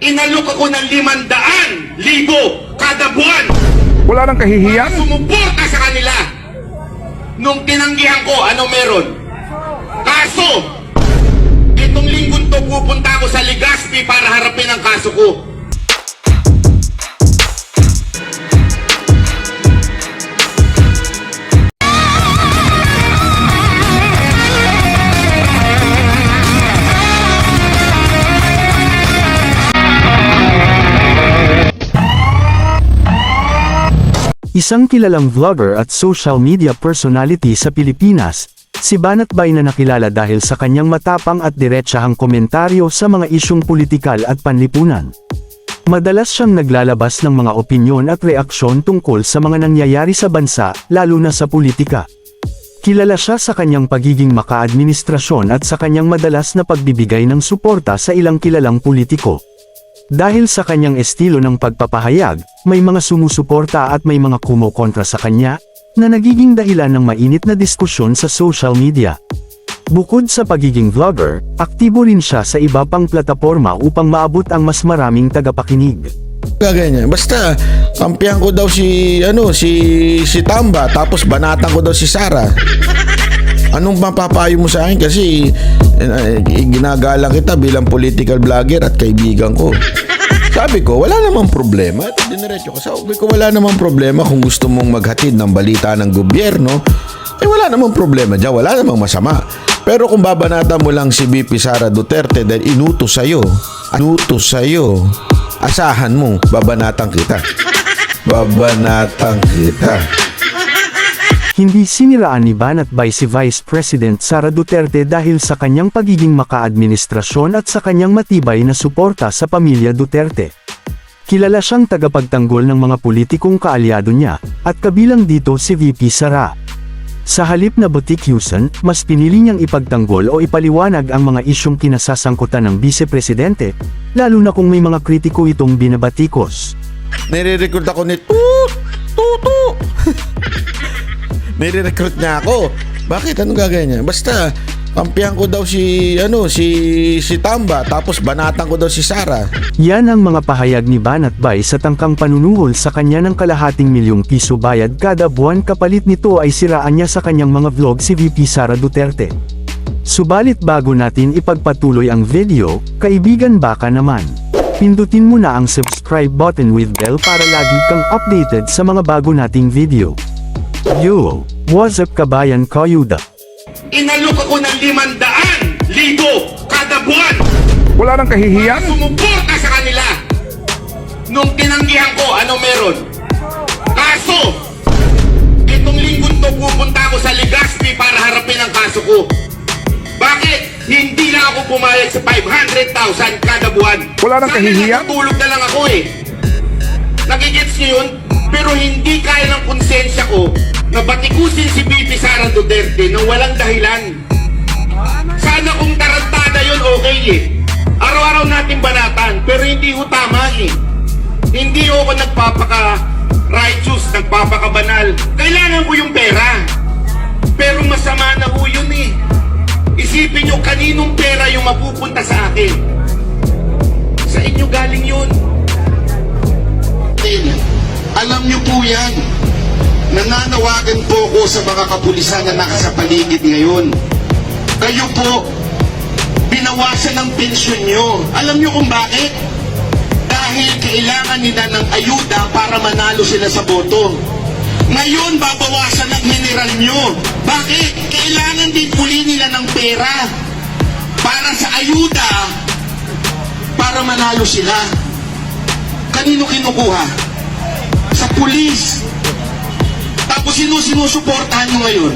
Inalok ako ng limandaan libo kada buwan Wala nang para kahihiyan. sumuporta sa kanila. Nung tinanggihan ko, ano meron? Kaso! Itong linggong to pupunta ako sa Legazpi para harapin ang kaso ko. Isang kilalang vlogger at social media personality sa Pilipinas, si Banat Bay na nakilala dahil sa kanyang matapang at diretsahang komentaryo sa mga isyong politikal at panlipunan. Madalas siyang naglalabas ng mga opinyon at reaksyon tungkol sa mga nangyayari sa bansa, lalo na sa politika. Kilala siya sa kanyang pagiging makaadministrasyon at sa kanyang madalas na pagbibigay ng suporta sa ilang kilalang politiko. Dahil sa kanyang estilo ng pagpapahayag, may mga sumusuporta at may mga kumokontra sa kanya, na nagiging dahilan ng mainit na diskusyon sa social media. Bukod sa pagiging vlogger, aktibo rin siya sa iba pang plataforma upang maabot ang mas maraming tagapakinig. Niya. Basta, kampihan ko daw si, ano, si, si Tamba, tapos banatan ko daw si Sara. Anong mapapayo mo sa akin? Kasi, eh, eh, ginagalang kita bilang political vlogger at kaibigan ko. Sabi ko, wala namang problema. At diniretso ko. Sabi ko, wala namang problema kung gusto mong maghatid ng balita ng gobyerno. Eh, wala namang problema dyan. Wala namang masama. Pero kung babanatan mo lang si BP Sara Duterte dahil inutos sa'yo, inutos sa'yo, asahan mo, babanatan kita. Babanatan kita. Hindi siniraan ni Banat Bay si Vice President Sara Duterte dahil sa kanyang pagiging makaadministrasyon at sa kanyang matibay na suporta sa pamilya Duterte. Kilala siyang tagapagtanggol ng mga politikong kaalyado niya, at kabilang dito si VP Sara. Sa halip na botikyusan, mas pinili niyang ipagtanggol o ipaliwanag ang mga isyong kinasasangkutan ng vice-presidente, lalo na kung may mga kritiko itong binabatikos. Nire-recruit ako ni Tut! Tutu! Nire-recruit niya ako. Bakit? Anong gagawin niya? Basta, kampihan ko daw si, ano, si, si Tamba, tapos banatan ko daw si Sara. Yan ang mga pahayag ni Banat Bay sa tangkang panunuhol sa kanya ng kalahating milyong piso bayad kada buwan kapalit nito ay siraan niya sa kanyang mga vlog si VP Sara Duterte. Subalit bago natin ipagpatuloy ang video, kaibigan baka naman. Pindutin mo na ang subscribe button with bell para lagi kang updated sa mga bago nating video. Yo! What's up kabayan Kayuda? Inalok ako ng limandaan libo kada buwan Wala nang kahihiyan. sumuporta sa kanila. Nung tinanggihan ko, ano meron? Kaso! Itong linggong to pupunta ako sa Legazpi para harapin ang kaso ko. Bakit? Hindi lang ako pumayag sa 500,000 kada buwan. Wala nang Sana kahihiyan. natutulog na lang ako eh. Nagigets niyo yun? Pero hindi kaya ng konsensya ko na batikusin si BP Sara Duterte nang walang dahilan. Sana kung tarantada yun, okay eh. Araw-araw natin banatan, pero hindi ho tama eh. Hindi ako nagpapaka-righteous, nagpapaka-banal. Kailangan ko yung pera. Pero masama na ho yun eh. Isipin nyo kaninong pera yung mapupunta sa akin. Nananawagan po ako sa mga kapulisan na nasa paligid ngayon. Kayo po, binawasan ng pensyon nyo. Alam nyo kung bakit? Dahil kailangan nila ng ayuda para manalo sila sa boto. Ngayon, babawasan ng general nyo. Bakit? Kailangan din uli nila ng pera para sa ayuda para manalo sila. Kanino kinukuha? Sa pulis. Sino sinusuportahan ngayon?